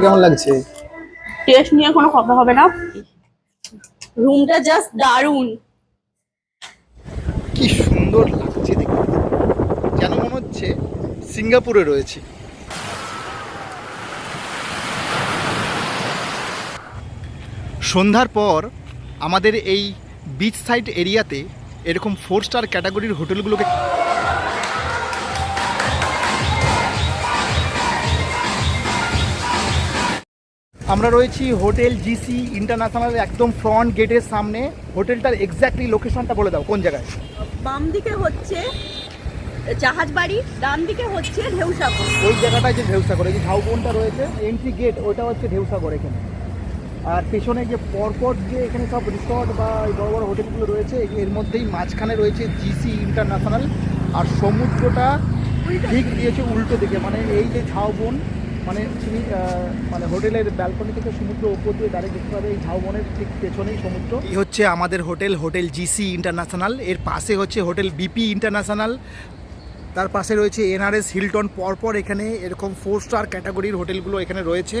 কেমন লাগছে? টেস্ট নিয়ে কোনো কথা হবে না। রুমটা জাস্ট দারুণ। কি সুন্দর লাগছে দেখতে। যেন মনে হচ্ছে সিঙ্গাপুরে রয়েছে। সন্ধ্যার পর আমাদের এই বিচ সাইড এরিয়াতে এরকম ফোর স্টার ক্যাটাগরির হোটেলগুলোকে আমরা রয়েছি হোটেল জিসি ইন্টারন্যাশনাল একদম ফ্রন্ট গেটের সামনে। হোটেলটার এক্স্যাক্টলি লোকেশনটা বলে দাও কোন জায়গায়? বাম দিকে হচ্ছে জাহাজ বাড়ি ডান দিকে হচ্ছে ঢেউসাগর। ওই জায়গাটায় যে ঢেউসাগর এই যে ঝাউবনটা রয়েছে এন্ট্রি গেট ওটা হচ্ছে ঢেউসাগর এখানে। আর পেছনে যে পরপর যে এখানে সব রিসর্ট বা বড় বড় হোটেলগুলো রয়েছে এর মধ্যেই মাঝখানে রয়েছে জিসি ইন্টারন্যাশনাল আর সমুদ্রটা ঠিক দিয়েছে উল্টো দিকে মানে এই যে ঝাউবন মানে তুমি মানে হোটেলের ব্যালকনি থেকে সমুদ্র উপর দিয়ে দাঁড়িয়ে দেখতে পাবে এই ঝাউবনের ঠিক পেছনেই সমুদ্র। এই হচ্ছে আমাদের হোটেল হোটেল জিসি ইন্টারন্যাশনাল। এর পাশে হচ্ছে হোটেল বিপি ইন্টারন্যাশনাল। তার পাশে রয়েছে এনআরএস হিলটন। পরপর এখানে এরকম ফোর স্টার ক্যাটাগরির হোটেলগুলো এখানে রয়েছে।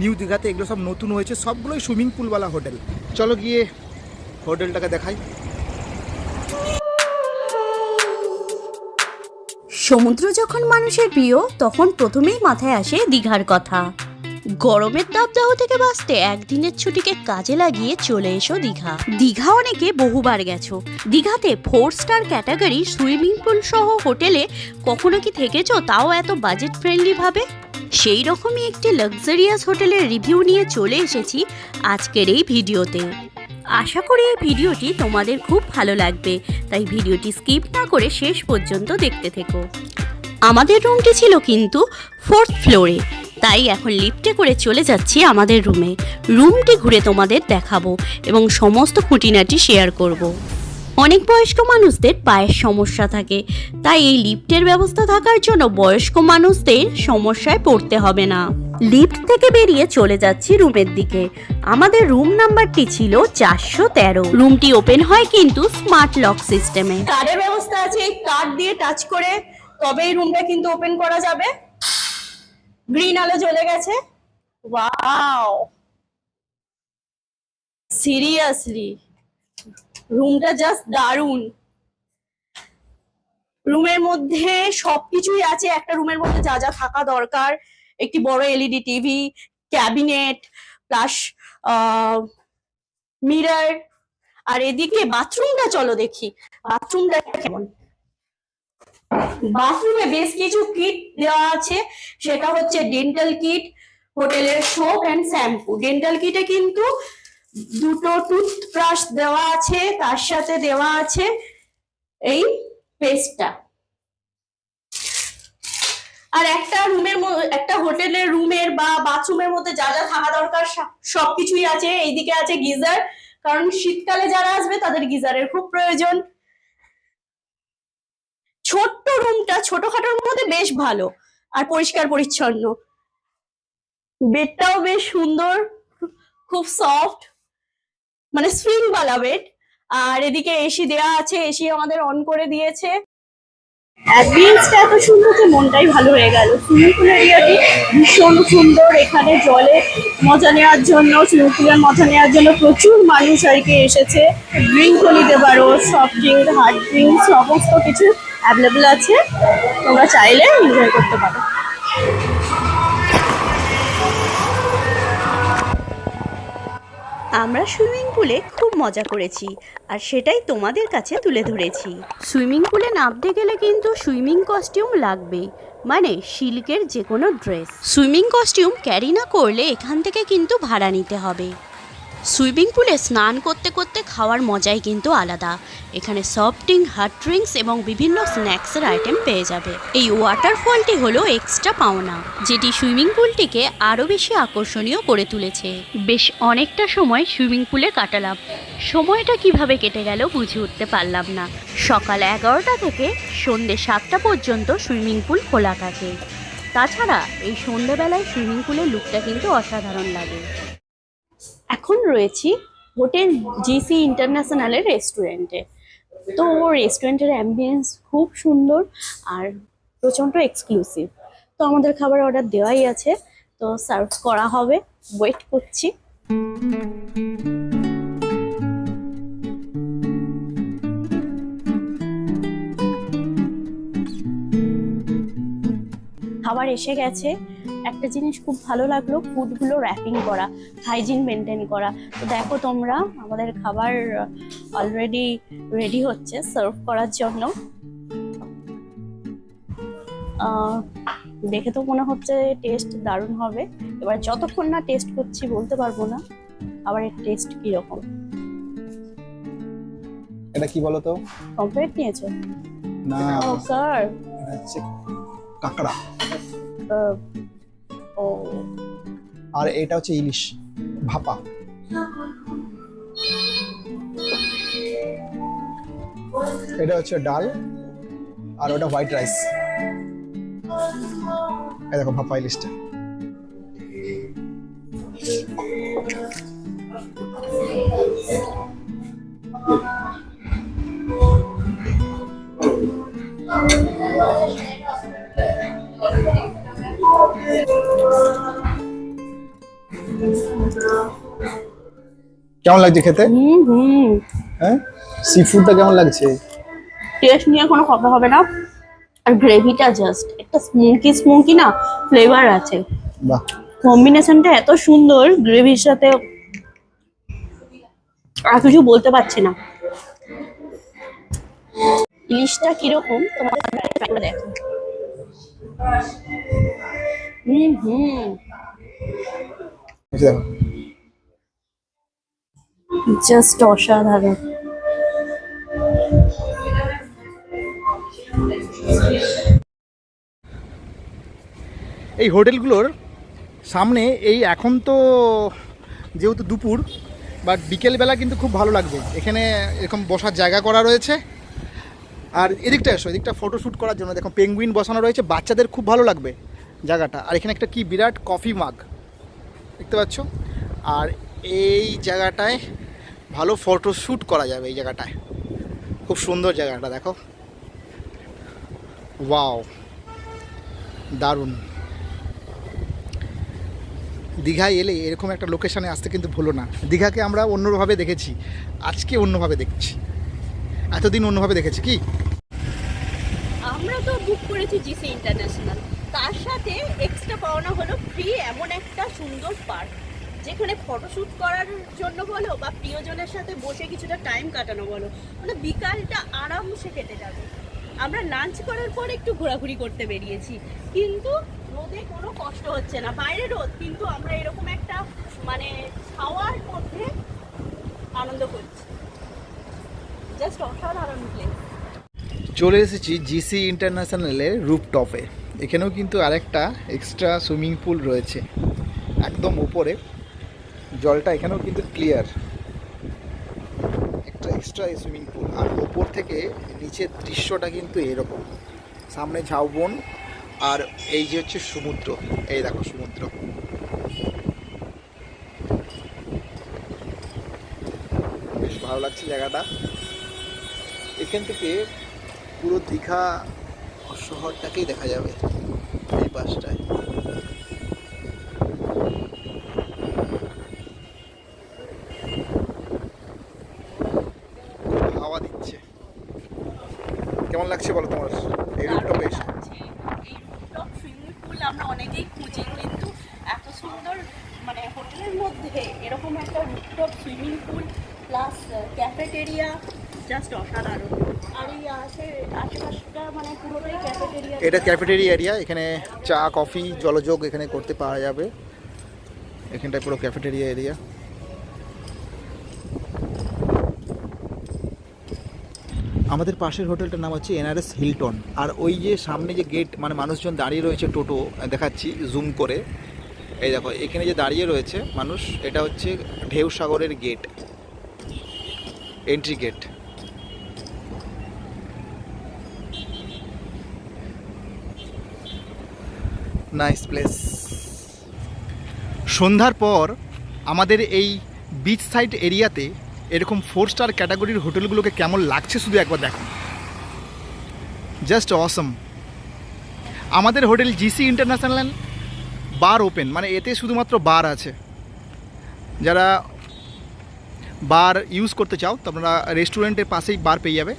নিউ দীঘাতে এগুলো সব নতুন হয়েছে। সবগুলোই সুইমিং পুলওয়ালা হোটেল। চলো গিয়ে হোটেলটাকে দেখাই। সমুদ্র যখন মানুষের প্রিয়, তখন প্রথমেই মাথায় আসে দীঘার কথা। গরমের দাবদাহ থেকে বাঁচতে একদিনের ছুটিকে কাজে লাগিয়ে চলে এসো দীঘা। দীঘা অনেকে বহুবার গেছো। দীঘাতে four star category swimming pool সহ হোটেলে কখনো কি থেকেছো তাও এত বাজেট ফ্রেন্ডলি ভাবে? সেই রকমই একটি লাক্সারিয়াস হোটেলের রিভিউ নিয়ে চলে এসেছি আজকের এই ভিডিওতে আশা করি এই ভিডিওটি তোমাদের খুব ভালো লাগবে। তাই ভিডিওটি স্কিপ না করে শেষ পর্যন্ত দেখতে থেকো। আমাদের রুমটি ছিল কিন্তু ফোর্থ ফ্লোরে, তাই এখন লিফটে করে চলে যাচ্ছি আমাদের রুমে। রুমটি ঘুরে তোমাদের দেখাবো এবং সমস্ত খুঁটিনাটি শেয়ার করব। অনেক বয়স্ক মানুষদের পায়ের সমস্যা থাকে, তাই এই লিফটের ব্যবস্থা থাকার জন্য বয়স্ক মানুষদের সমস্যায় পড়তে হবে না। লিফট থেকে বেরিয়ে চলে যাচ্ছি রুমের দিকে। আমাদের রুম নাম্বারটি ছিল চারশো তেরো। রুমটি ওপেন হয় কিন্তু স্মার্ট লক সিস্টেমে। কার্ডের ব্যবস্থা আছে, কার্ড দিয়ে টাচ করে তবে এই রুমটা কিন্তু ওপেন করা যাবে। গ্রিন আলো জ্বলে গেছে। ওয়াও! সিরিয়াসলি। রুমটা জাস্ট দারুণ। রুমের মধ্যে সবকিছুই আছে, একটা রুমের মধ্যে যা যা থাকা দরকার। একটি বড় LED TV cabinet plus mirror আর এদিকে বাথরুমটা চলো দেখি। বাথরুমটা কেমন? বাথরুমে বেশ কিছু কিট দেওয়া আছে, সেটা হচ্ছে ডেন্টাল কিট হোটেলের সোপ অ্যান্ড শ্যাম্পু ডেন্টাল কিটে কিন্তু দুটো টুথব্রাশ দেওয়া আছে, তার সাথে দেওয়া আছে এই পেস্টটা আর একটা রুমের একটা হোটেলের রুমের বা বাথরুমের মধ্যে যা যা থাকা দরকার সব- সবকিছুই আছে। এইদিকে আছে গিজার। কারণ শীতকালে যারা আসবে তাদের গিজারের খুব প্রয়োজন। ছোট্ট রুমটা ছোটখাটোর মধ্যে বেশ ভালো আর পরিষ্কার পরিচ্ছন্ন। বেডটাও বেশ সুন্দর, খুব সফট মানে স্প্রিং বালা বেড। আর এদিকে এসি দেয়া আছে, এসি আমাদের অন করে দিয়েছে। অ্যাম্বিয়েন্সটা এত সুন্দর যে মনটাই ভালো হয়ে গেল। সুইমিং পুল এরিয়াটি ভীষণ সুন্দর। এখানে জলে মজা নেওয়ার জন্য সুইমিং পুলের মজা নেওয়ার জন্য প্রচুর মানুষ আর কি এসেছে। ড্রিঙ্কও নিতে পারো সফট ড্রিঙ্ক হার্ড ড্রিঙ্ক সমস্ত কিছু অ্যাভেলেবেল আছে। তোমরা চাইলে এনজয় করতে পারো। আমরা সুইমিং পুলে খুব মজা করেছি আর সেটাই তোমাদের কাছে তুলে ধরেছি। সুইমিং পুলে নামতে গেলে কিন্তু সুইমিং কস্টিউম লাগবেই মানে সিল্কের যে কোনো ড্রেস। সুইমিং কস্টিউম ক্যারি না করলে এখান থেকে কিন্তু ভাড়া নিতে হবে। সুইমিং পুলে স্নান করতে করতে খাওয়ার মজাই কিন্তু আলাদা। এখানে সফট ড্রিঙ্ক হার্ড ড্রিঙ্কস এবং বিভিন্ন স্ন্যাক্সের আইটেম পেয়ে যাবে। এই ওয়াটারফলটি হলো এক্সট্রা পাওনা, যেটি সুইমিং পুলটিকে আরও বেশি আকর্ষণীয় করে তুলেছে। বেশ অনেকটা সময় সুইমিং পুলে কাটালাম। সময়টা কীভাবে কেটে গেল বুঝে উঠতে পারলাম না। সকাল এগারোটা থেকে সন্ধ্যে সাতটা পর্যন্ত সুইমিং পুল খোলা থাকে। তাছাড়া এই সন্ধ্যেবেলায় সুইমিং পুলের লুকটা কিন্তু অসাধারণ লাগে। এখন রয়েছি হোটেল জিসি ইন্টারন্যাশনালের রেস্টুরেন্টে তো রেস্টুরেন্টের অ্যাম্বিয়েন্স খুব সুন্দর আর প্রচণ্ড এক্সক্লুসিভ তো আমাদের খাবার অর্ডার দেওয়াই আছে, তো সার্ভ করা হবে। ওয়েট করছি। খাবার এসে গেছে। একটা জিনিস খুব ভালো লাগল ফুডগুলো র্যাপিং করা হাইজিন মেনটেন করা। তো দেখো তোমরা আমাদের খাবার অলরেডি রেডি হচ্ছে সার্ভ করার জন্য। দেখে তো মনে হচ্ছে টেস্ট দারুণ হবে। এবার যতক্ষণ না টেস্ট করছি বলতে পারব না আবার এর টেস্ট কীরকম। এটা কি বলতো কমপ্লিট নিয়েছো? না। ও স্যার কাঁকড়া। আর এটা হচ্ছে ইলিশ ভাপা। এটা হচ্ছে ডাল আর ওটা হোয়াইট রাইস। এই দেখো ভাপা ইলিশটা। কেমন লাগছে খেতে? হুম হুম। হ্যাঁ? সি ফুডটা কেমন লাগছে? টেস্ট নিয়ে কোনো কথা হবে না। আর গ্রেভিটা জাস্ট একটা স্মোকি স্মোকি না ফ্লেভার আছে। বাহ। কম্বিনেশনটা এত সুন্দর গ্রেভির সাথে আর কিছু বলতে পারছি না। ইলিশটা কীরকম? try দেখো হুম হুম জাস্ট অসাধারণ। এই হোটেলগুলোর সামনে এই এখন তো যেহেতু দুপুর বাট বিকেলবেলা কিন্তু খুব ভালো লাগবে। এখানে এরকম বসার জায়গা করা রয়েছে। আর এদিকটা এসো এদিকটা ফটোশ্যুট করার জন্য। দেখো পেঙ্গুইন বসানো রয়েছে বাচ্চাদের খুব ভালো লাগবে। জায়গাটা। আর এখানে একটা কি বিরাট কফি মাগ। দেখতে পাচ্ছ? আর এই জায়গাটায় ভালো ফটোশ্যুট করা যাবে এই জায়গাটায়। খুব সুন্দর জায়গাটা, দেখো। ওয়াও দারুণ। দীঘায় এলে এরকম একটা লোকেশানে আসতে কিন্তু ভুলো না। দীঘাকে আমরা অন্যভাবে দেখেছি। আজকে অন্যভাবে দেখছি। এতদিন অন্যভাবে দেখেছি কি? আমরা তো বুক করেছি জিসি ইন্টারন্যাশনাল তার সাথে এক্সট্রা পাওনা হলো ফ্রি এমন একটা সুন্দর পার্ক যেখানে ফটোশ্যুট করার জন্য বলো বা প্রিয়জনের সাথে বসে কিছুটা টাইম কাটানো বলো। মানে বিকালটা আরামসে কেটে যাবে। আমরা লাঞ্চ করার পর একটু ঘোরাঘুরি করতে বেরিয়েছি। কিন্তু রোদে কোনো কষ্ট হচ্ছে না। বাইরে রোদ, কিন্তু আমরা এরকম একটা মানে খাওয়ার মধ্যে আনন্দ করছি। জাস্ট অসাধারণ প্লেস চলে এসেছি জিসি ইন্টারন্যাশনালের রুপটপে এখানেও কিন্তু আরেকটা এক্সট্রা সুইমিং পুল রয়েছে। একদম উপরে। জলটা এখানেও কিন্তু ক্লিয়ার একটা এক্সট্রা সুইমিং পুল আর ওপর থেকে নিচের দৃশ্যটা কিন্তু এরকম। সামনে ঝাউবন আর এই যে হচ্ছে সমুদ্র। এই দেখো সমুদ্র। বেশ ভালো লাগছে জায়গাটা। এখান থেকে পুরো দীঘা শহরটাকেই দেখা যাবে। খুব হাওয়া দিচ্ছে। কেমন লাগছে বলো তোমার? এই রুটটপে এসে আছে। সুইমিং পুল আমরা অনেকেই খুঁজি, কিন্তু এত সুন্দর মানে হোটেলের মধ্যে এরকম একটা rooftop swimming pool plus cafeteria just অসাধারণ। আর এই আশে আশেপাশটা মানে পুরোটাই ক্যাফেটেরিয়া এটা ক্যাফেটেরিয়া এরিয়া এখানে চা কফি জলযোগ এখানে করতে পাওয়া যাবে। এখানটায় পুরো ক্যাফেটেরিয়া এরিয়া আমাদের পাশের হোটেলটার নাম হচ্ছে এনআরএস হিলটন। আর ওই যে সামনে যে গেট মানে মানুষজন দাঁড়িয়ে রয়েছে টোটো, দেখাচ্ছি জুম করে। এই দেখো, এখানে যে দাঁড়িয়ে রয়েছে মানুষ, এটা হচ্ছে ঢেউ সাগরের gate entry gate nice place সন্ধ্যার পর আমাদের এই বিচ সাইড এরিয়াতে এরকম ফোর স্টার ক্যাটাগরির হোটেলগুলোকে কেমন লাগছে শুধু একবার দেখো। জাস্ট অসম আমাদের hotel GC international bar open মানে এতে শুধুমাত্র বার আছে। যারা বার ইউজ করতে চাও, তোমরা রেস্টুরেন্টের পাশেই বার পেয়ে যাবে।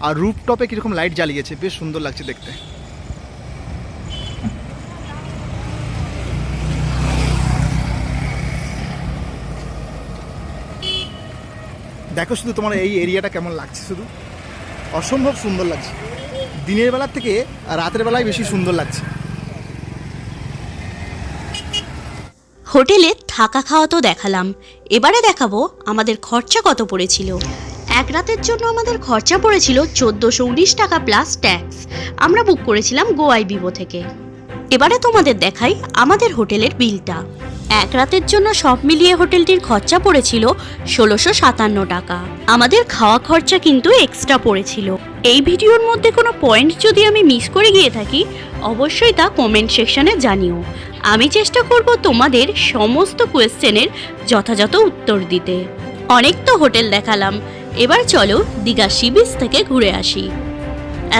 আর রুপটপে কীরকম লাইট জ্বালিয়েছে, বেশ সুন্দর লাগছে দেখতে। দেখো শুধু তোমার এই এরিয়াটা কেমন লাগছে শুধু। অসম্ভব সুন্দর লাগছে। দিনের বেলার থেকে রাতের বেলায় বেশি সুন্দর লাগছে। হোটেলে থাকা খাওয়া তো দেখালাম। এবারে দেখাবো আমাদের খরচা কত পড়েছিল। এক রাতের জন্য আমাদের খরচা পড়েছিল চোদ্দোশো উনিশ টাকা প্লাস ট্যাক্স আমরা বুক করেছিলাম গোয়াই বিবো থেকে। এবারে তোমাদের দেখাই আমাদের হোটেলের বিলটা এক রাতের জন্য সব মিলিয়ে হোটেলটির খরচা পড়েছিল ষোলোশো সাতান্ন টাকা। আমাদের খাওয়া খরচা কিন্তু এক্সট্রা পড়েছিল। এই ভিডিওর মধ্যে কোনো পয়েন্ট যদি আমি মিস করে গিয়ে থাকি, অবশ্যই তা কমেন্ট সেকশনে জানিও। আমি চেষ্টা করব তোমাদের সমস্ত কোয়েশ্চেনের যথাযথ উত্তর দিতে। অনেক তো হোটেল দেখালাম। এবার চলো দীঘা সি বিচ থেকে ঘুরে আসি।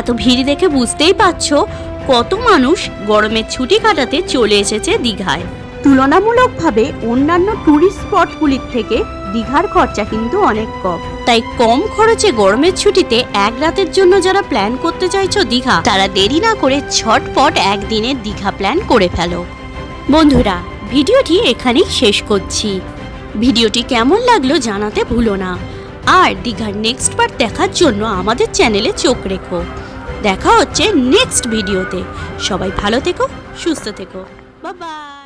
এত ভিড় দেখে বুঝতেই পারছ কত মানুষ গরমের ছুটি কাটাতে চলে এসেছে দীঘায়। তুলনামূলকভাবে অন্যান্য ট্যুরিস্ট স্পটগুলির থেকে দীঘার খরচা কিন্তু অনেক কম। তাই কম খরচে গরমের ছুটিতে এক রাতের জন্য যারা প্ল্যান করতে চাইছো দীঘা, তারা দেরি না করে ছটপট একদিনের দীঘা প্ল্যান করে ফেলো। বন্ধুরা, ভিডিওটি এখানেই শেষ করছি। ভিডিওটি কেমন লাগল জানাতে ভুলো না। আর দীঘার নেক্সট পার্ট দেখার জন্য আমাদের চ্যানেলে চোখ রেখো। দেখা হচ্ছে নেক্সট ভিডিওতে সবাই ভালো থেকো, সুস্থ থেকো। বাই